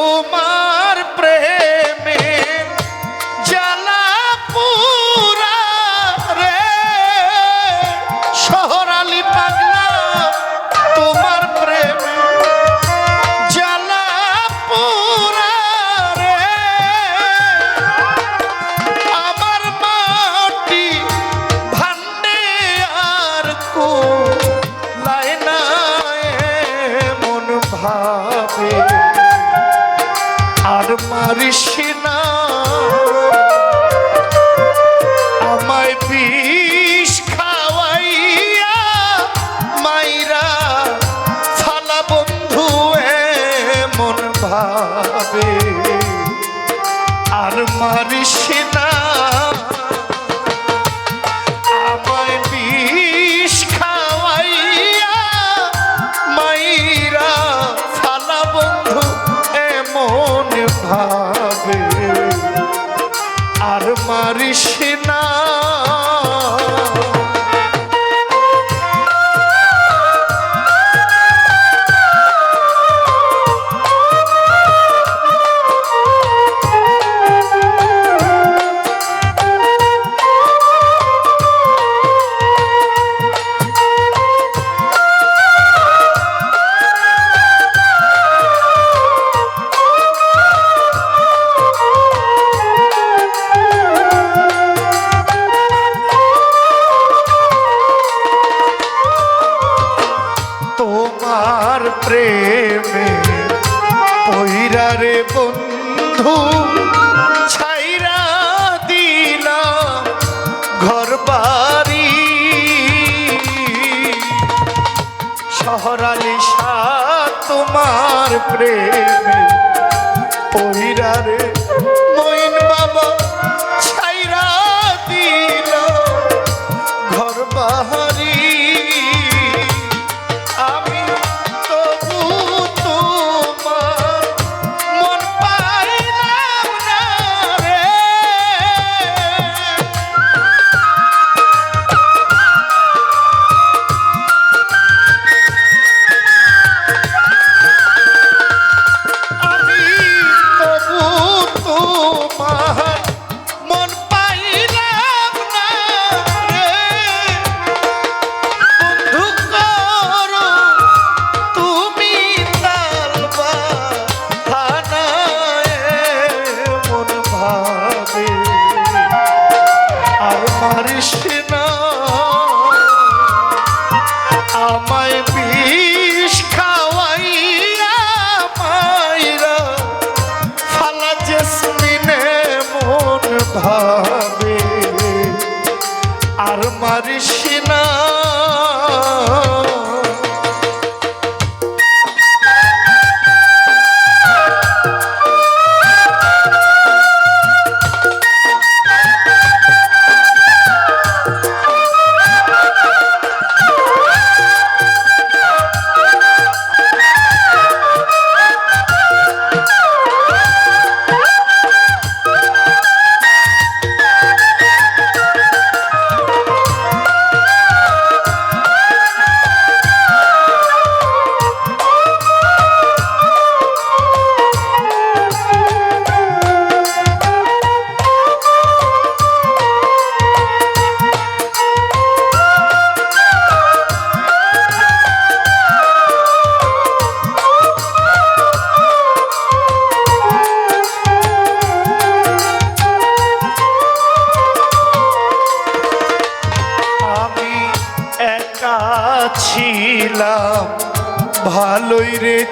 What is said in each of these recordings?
তোমার তোমার প্রেমে পইরা রে ভাবে আর মারিস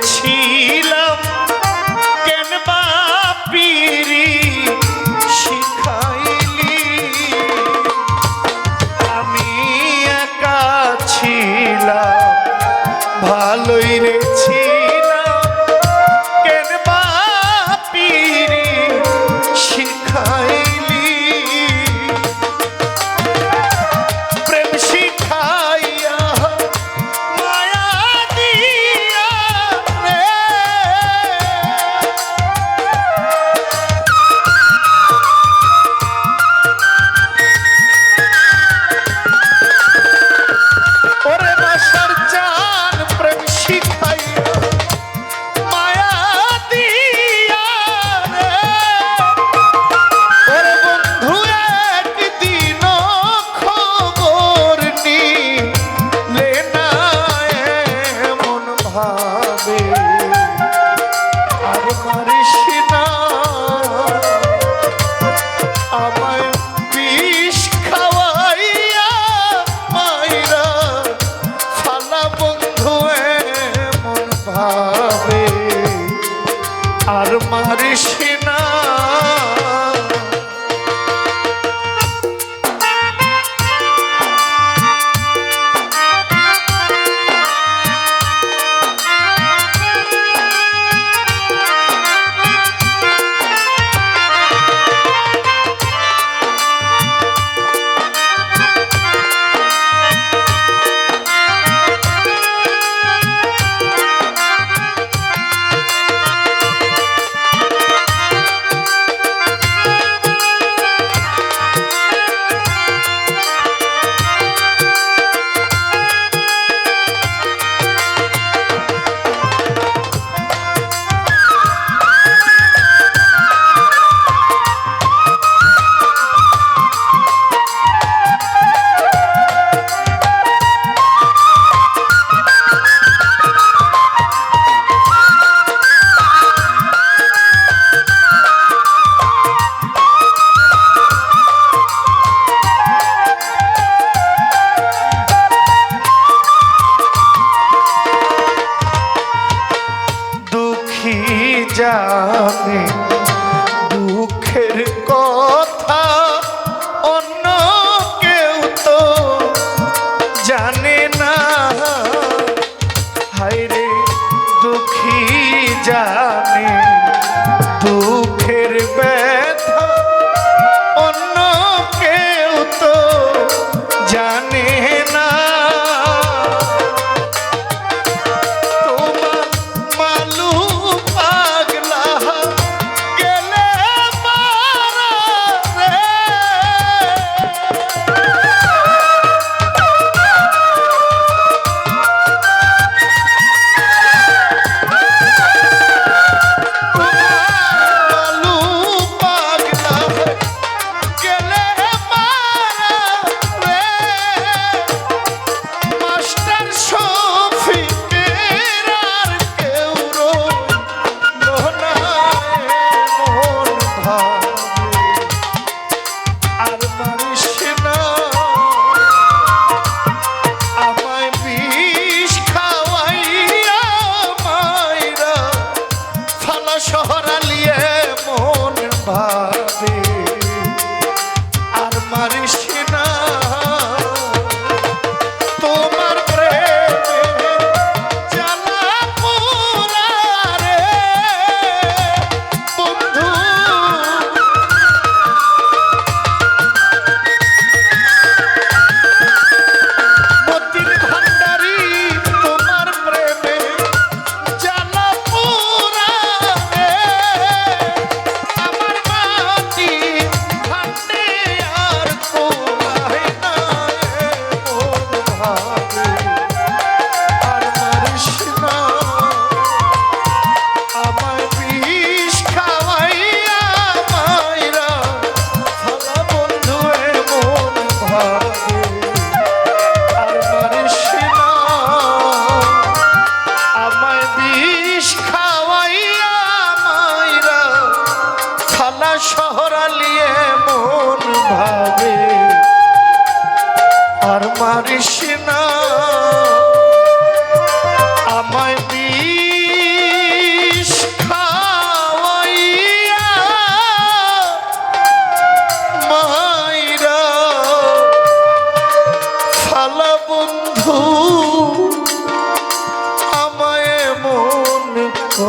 cheese. ভাবে আর মারিস না। আমার বিষ খাওয়াইয়া মাইরা ফালা বন্ধু এমন ভাবে। আর মারিস না। দেখি যাবে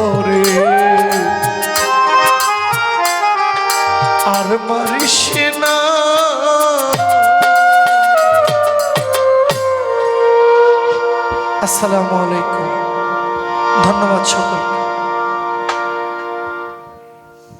করে। আর মারিস না। আসসালামু আলাইকুম। ধন্যবাদ সব